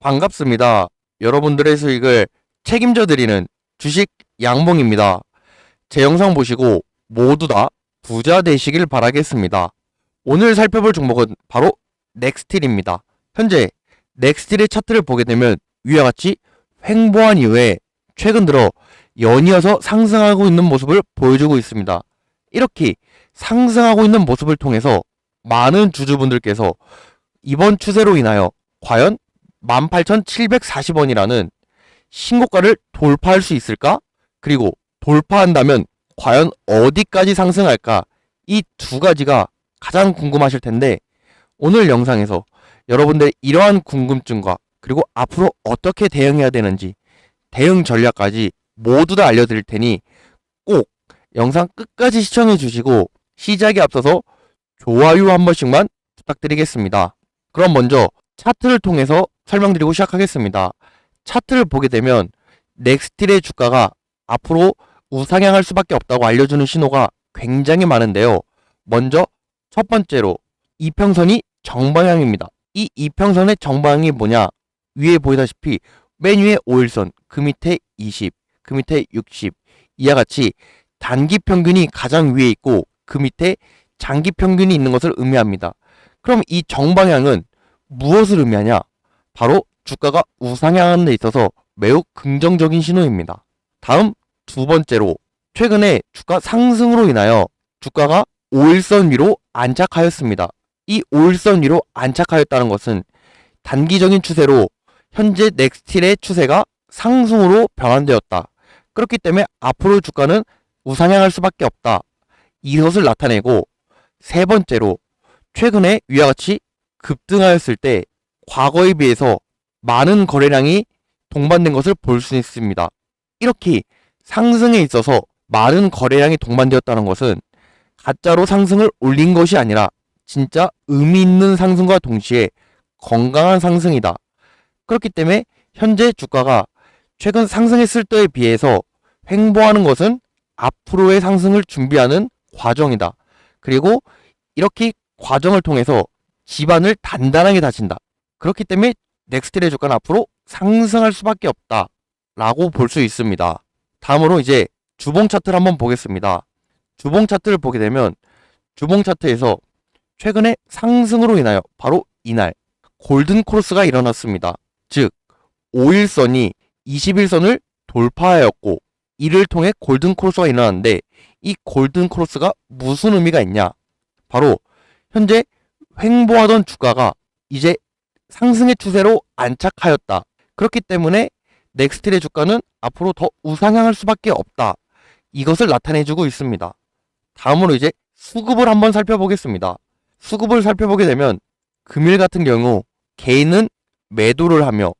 반갑습니다. 여러분들의 수익을 책임져 드리는 주식 양봉입니다. 제 영상 보시고 모두 다 부자 되시길 바라겠습니다. 오늘 살펴볼 종목은 바로 넥스틸입니다. 현재 넥스틸의 차트를 보게 되면 위와 같이 횡보한 이후에 최근 들어 연이어서 상승하고 있는 모습을 보여주고 있습니다. 이렇게 상승하고 있는 모습을 통해서 많은 주주분들께서 이번 추세로 인하여 과연 18,740원이라는 신고가를 돌파할 수 있을까? 그리고 돌파한다면 과연 어디까지 상승할까? 이 두 가지가 가장 궁금하실 텐데 오늘 영상에서 여러분들 이러한 궁금증과 그리고 앞으로 어떻게 대응해야 되는지 대응 전략까지 모두 다 알려드릴 테니 꼭 영상 끝까지 시청해 주시고 시작에 앞서서 좋아요 한 번씩만 부탁드리겠습니다. 그럼 먼저 차트를 통해서 설명드리고 시작하겠습니다. 차트를 보게 되면 넥스틸의 주가가 앞으로 우상향할 수밖에 없다고 알려주는 신호가 굉장히 많은데요. 먼저 첫 번째로 이평선이 정방향입니다. 이 이평선의 정방향이 뭐냐? 위에 보이다시피 맨 위에 5일선, 그 밑에 20, 그 밑에 60 이와 같이 단기 평균이 가장 위에 있고 그 밑에 장기 평균이 있는 것을 의미합니다. 그럼 이 정방향은 무엇을 의미하냐? 바로 주가가 우상향하는 데 있어서 매우 긍정적인 신호입니다. 다음 두 번째로 최근에 주가 상승으로 인하여 주가가 5일선 위로 안착하였습니다. 이 5일선 위로 안착하였다는 것은 단기적인 추세로 현재 넥스틸의 추세가 상승으로 변환되었다. 그렇기 때문에 앞으로 주가는 우상향할 수밖에 없다. 이것을 나타내고 세 번째로 최근에 위와 같이 급등하였을 때 과거에 비해서 많은 거래량이 동반된 것을 볼 수 있습니다. 이렇게 상승에 있어서 많은 거래량이 동반되었다는 것은 가짜로 상승을 올린 것이 아니라 진짜 의미 있는 상승과 동시에 건강한 상승이다. 그렇기 때문에 현재 주가가 최근 상승했을 때에 비해서 횡보하는 것은 앞으로의 상승을 준비하는 과정이다. 그리고 이렇게 과정을 통해서 기반을 단단하게 다진다. 그렇기 때문에 넥스트의 주가는 앞으로 상승할 수밖에 없다. 라고 볼 수 있습니다. 다음으로 이제 주봉 차트를 한번 보겠습니다. 주봉 차트를 보게 되면 주봉 차트에서 최근에 상승으로 인하여 바로 이날 골든 크로스가 일어났습니다. 즉 5일선이 21선을 돌파하였고 이를 통해 골든 크로스가 일어났는데 이 골든 크로스가 무슨 의미가 있냐? 바로 현재 횡보하던 주가가 이제 상승의 추세로 안착하였다. 그렇기 때문에 넥스틸의 주가는 앞으로 더 우상향할 수밖에 없다. 이것을 나타내주고 있습니다. 다음으로 이제 수급을 한번 살펴보겠습니다. 수급을 살펴보게 되면 금일 같은 경우 개인은 매도를 하며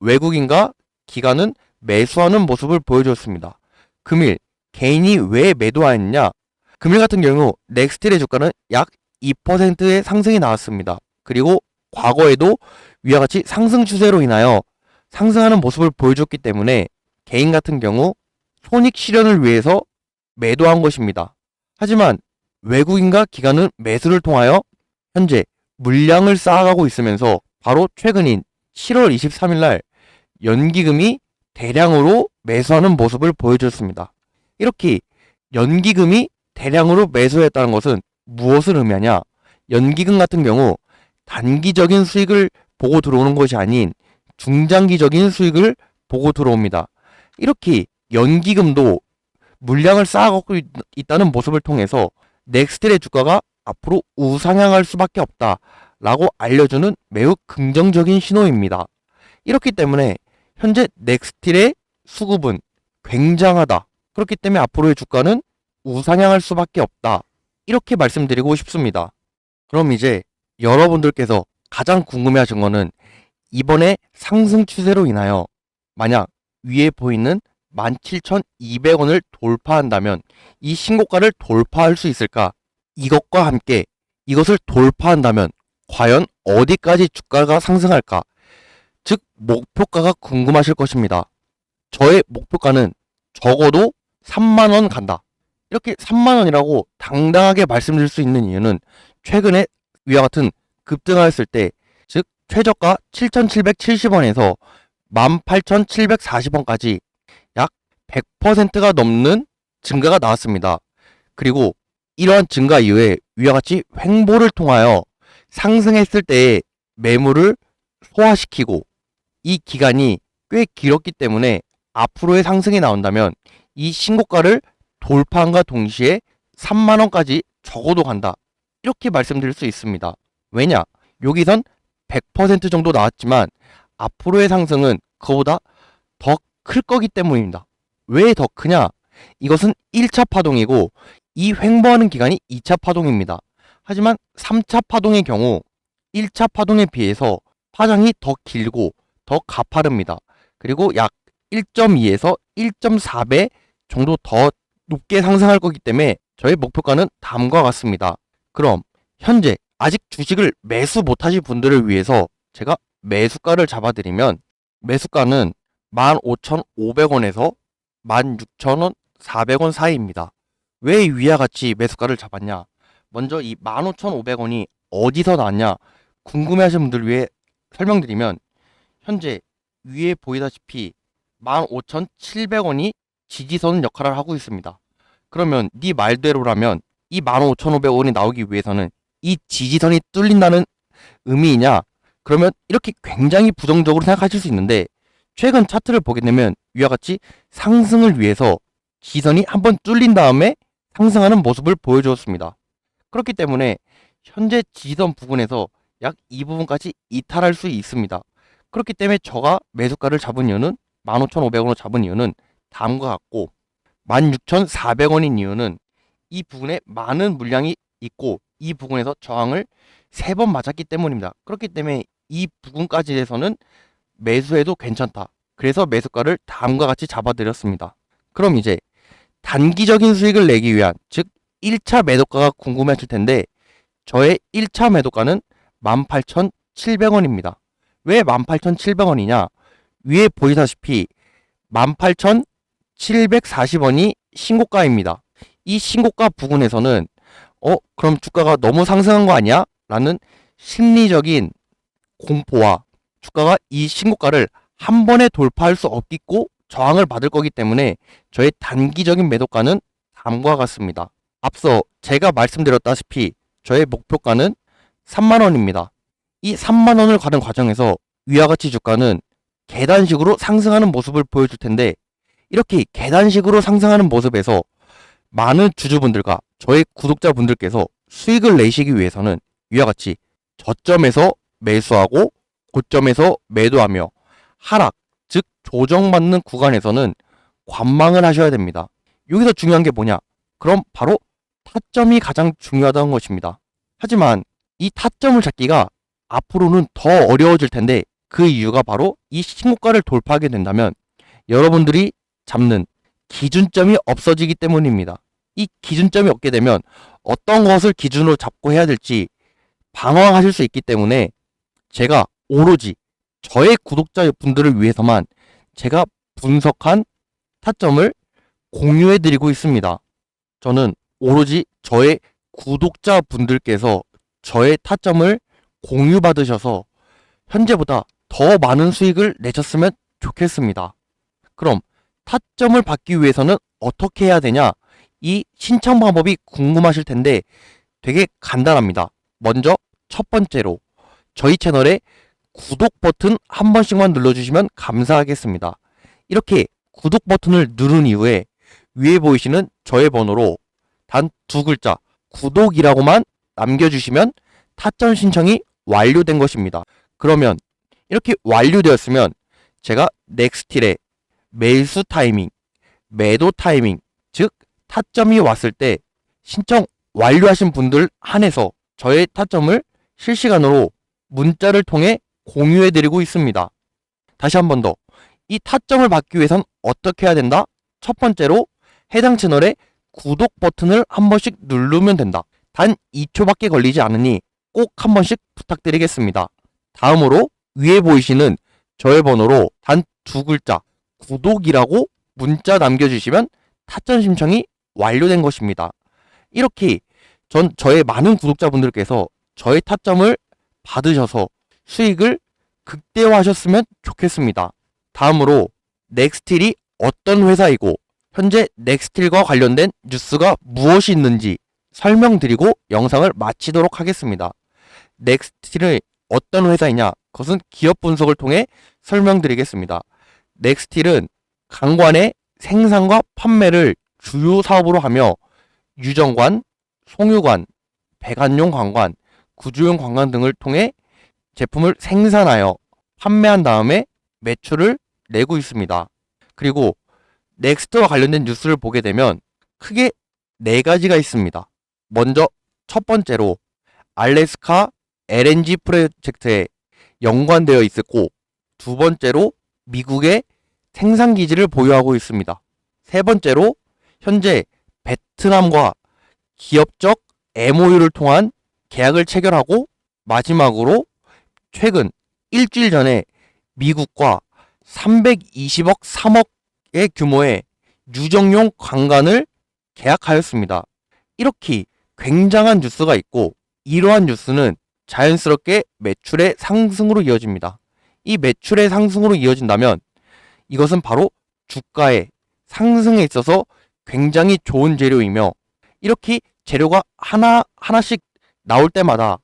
외국인과 기관은 매수하는 모습을 보여줬습니다. 금일 개인이 왜 매도하였냐? 금일 같은 경우 넥스틸의 주가는 약 2%의 상승이 나왔습니다. 그리고 과거에도 위와 같이 상승 추세로 인하여 상승하는 모습을 보여줬기 때문에 개인 같은 경우 손익 실현을 위해서 매도한 것입니다. 하지만 외국인과 기관은 매수를 통하여 현재 물량을 쌓아가고 있으면서 바로 최근인 7월 23일 날 연기금이 대량으로 매수하는 모습을 보여줬습니다. 이렇게 연기금이 대량으로 매수했다는 것은 무엇을 의미하냐? 연기금 같은 경우 단기적인 수익을 보고 들어오는 것이 아닌 중장기적인 수익을 보고 들어옵니다. 이렇게 연기금도 물량을 쌓아갖고 있, 있다는 모습을 통해서 넥스텔의 주가가 앞으로 우상향할 수밖에 없다 라고 알려주는 매우 긍정적인 신호입니다. 이렇기 때문에 현재 넥스틸의 수급은 굉장하다. 그렇기 때문에 앞으로의 주가는 우상향할 수밖에 없다. 이렇게 말씀드리고 싶습니다. 그럼 이제 여러분들께서 가장 궁금해하신 거는 이번에 상승 추세로 인하여 만약 위에 보이는 17,200원을 돌파한다면 이 신고가를 돌파할 수 있을까? 이것과 함께 이것을 돌파한다면 과연 어디까지 주가가 상승할까? 즉 목표가가 궁금하실 것입니다. 저의 목표가는 적어도 3만원 간다. 이렇게 3만원이라고 당당하게 말씀드릴 수 있는 이유는 최근에 위와 같은 급등하였을 때, 즉 최저가 7,770원에서 18,740원까지 약 100%가 넘는 증가가 나왔습니다. 그리고 이러한 증가 이후에 위와 같이 횡보를 통하여 상승했을 때의 매물을 소화시키고 이 기간이 꽤 길었기 때문에 앞으로의 상승이 나온다면 이 신고가를 돌파함과 동시에 3만원까지 적어도 간다. 이렇게 말씀드릴 수 있습니다. 왜냐? 여기선 100% 정도 나왔지만 앞으로의 상승은 그보다 더 클 거기 때문입니다. 왜 더 크냐? 이것은 1차 파동이고 이 횡보하는 기간이 2차 파동입니다. 하지만 3차 파동의 경우 1차 파동에 비해서 파장이 더 길고 더 가파릅니다. 그리고 약 1.2에서 1.4배 정도 더 높게 상승할 거기 때문에 저의 목표가는 다음과 같습니다. 그럼 현재 아직 주식을 매수 못하신 분들을 위해서 제가 매수가를 잡아드리면 매수가는 15,500원에서 16,000원, 400원 사이입니다. 왜 위와 같이 매수가를 잡았냐? 먼저 이 15,500원이 어디서 나왔냐? 궁금해하시는 분들 위해 설명드리면 현재 위에 보이다시피 15,700원이 지지선 역할을 하고 있습니다. 그러면 네 말대로라면 이 15,500원이 나오기 위해서는 이 지지선이 뚫린다는 의미이냐? 그러면 이렇게 굉장히 부정적으로 생각하실 수 있는데 최근 차트를 보게 되면 위와 같이 상승을 위해서 지선이 한번 뚫린 다음에 상승하는 모습을 보여주었습니다. 그렇기 때문에 현재 지지선 부근에서 약 이 부분까지 이탈할 수 있습니다. 그렇기 때문에 저가 매수가를 잡은 이유는 15,500원으로 잡은 이유는 다음과 같고 16,400원인 이유는 이 부분에 많은 물량이 있고 이 부분에서 저항을 세 번 맞았기 때문입니다. 그렇기 때문에 이 부분까지 해서는 매수해도 괜찮다. 그래서 매수가를 다음과 같이 잡아드렸습니다. 그럼 이제 단기적인 수익을 내기 위한 즉 1차 매도가가 궁금하실 텐데 저의 1차 매도가는 18,700원입니다. 왜 18,700원이냐? 위에 보이다시피 18,740원이 신고가입니다. 이 신고가 부분에서는 어 그럼 주가가 너무 상승한 거 아니야? 라는 심리적인 공포와 주가가 이 신고가를 한 번에 돌파할 수 없겠고 저항을 받을 거기 때문에 저의 단기적인 매도가는 다음과 같습니다. 앞서 제가 말씀드렸다시피 저의 목표가는 3만원입니다. 이 3만원을 가는 과정에서 위와 같이 주가는 계단식으로 상승하는 모습을 보여줄 텐데 이렇게 계단식으로 상승하는 모습에서 많은 주주분들과 저의 구독자분들께서 수익을 내시기 위해서는 위와 같이 저점에서 매수하고 고점에서 매도하며 하락, 즉 조정받는 구간에서는 관망을 하셔야 됩니다. 여기서 중요한 게 뭐냐? 그럼 바로 타점이 가장 중요하다는 것입니다. 하지만 이 타점을 잡기가 앞으로는 더 어려워질 텐데 그 이유가 바로 이 신고가를 돌파하게 된다면 여러분들이 잡는 기준점이 없어지기 때문입니다. 이 기준점이 없게 되면 어떤 것을 기준으로 잡고 해야 될지 방황하실 수 있기 때문에 제가 오로지 저의 구독자 분들을 위해서만 제가 분석한 타점을 공유해 드리고 있습니다. 저는 오로지 저의 구독자 분들께서 저의 타점을 공유받으셔서 현재보다 더 많은 수익을 내셨으면 좋겠습니다. 그럼 타점을 받기 위해서는 어떻게 해야 되냐? 이 신청 방법이 궁금하실 텐데 되게 간단합니다. 먼저 첫 번째로 저희 채널에 구독 버튼 한 번씩만 눌러주시면 감사하겠습니다. 이렇게 구독 버튼을 누른 이후에 위에 보이시는 저의 번호로 단 두 글자 구독이라고만 남겨주시면 타점 신청이 완료된 것입니다. 그러면 이렇게 완료되었으면 제가 넥스틸의 매수 타이밍, 매도 타이밍, 즉 타점이 왔을 때 신청 완료하신 분들 한해서 저의 타점을 실시간으로 문자를 통해 공유해 드리고 있습니다. 다시 한 번 더. 이 타점을 받기 위해선 어떻게 해야 된다? 첫 번째로 해당 채널에 구독 버튼을 한 번씩 누르면 된다. 단 2초밖에 걸리지 않으니 꼭 한 번씩 부탁드리겠습니다. 다음으로 위에 보이시는 저의 번호로 단 두 글자 구독이라고 문자 남겨주시면 타점 신청이 완료된 것입니다. 이렇게 전 저의 많은 구독자분들께서 저의 타점을 받으셔서 수익을 극대화하셨으면 좋겠습니다. 다음으로 넥스틸이 어떤 회사이고 현재 넥스틸과 관련된 뉴스가 무엇이 있는지 설명드리고 영상을 마치도록 하겠습니다. 넥스틸은 어떤 회사이냐? 그것은 기업 분석을 통해 설명드리겠습니다. 넥스틸은 강관의 생산과 판매를 주요 사업으로 하며 유정관, 송유관, 배관용 관관, 구조용 관관 등을 통해 제품을 생산하여 판매한 다음에 매출을 내고 있습니다. 그리고 넥스트와 관련된 뉴스를 보게 되면 크게 네 가지가 있습니다. 먼저 첫 번째로 알래스카 LNG 프로젝트에 연관되어 있었고 두 번째로 미국의 생산 기지를 보유하고 있습니다. 세 번째로 현재 베트남과 기업적 MOU를 통한 계약을 체결하고 마지막으로 최근 일주일 전에 미국과 320억 3억의 규모의 유정용 관관을 계약하였습니다. 이렇게 굉장한 뉴스가 있고 이러한 뉴스는 자연스럽게 매출의 상승으로 이어집니다. 이 매출의 상승으로 이어진다면 이것은 바로 주가의 상승에 있어서 굉장히 좋은 재료이며 이렇게 재료가 하나 하나씩 나올 때마다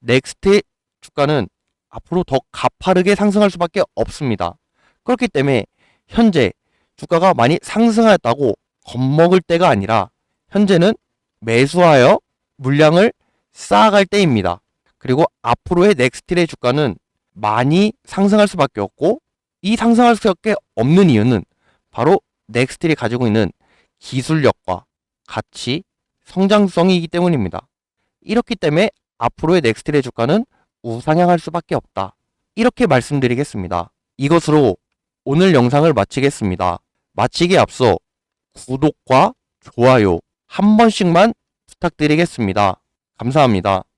넥스트의 주가는 앞으로 더 가파르게 상승할 수밖에 없습니다. 그렇기 때문에 현재 주가가 많이 상승하였다고 겁먹을 때가 아니라 현재는 매수하여 물량을 쌓아갈 때입니다. 그리고 앞으로의 넥스틸의 주가는 많이 상승할 수밖에 없고 이 상승할 수밖에 없는 이유는 바로 넥스틸이 가지고 있는 기술력과 가치, 성장성이기 때문입니다. 이렇기 때문에 앞으로의 넥스틸의 주가는 우상향할 수밖에 없다. 이렇게 말씀드리겠습니다. 이것으로 오늘 영상을 마치겠습니다. 마치기에 앞서 구독과 좋아요 한 번씩만 부탁드리겠습니다. 감사합니다.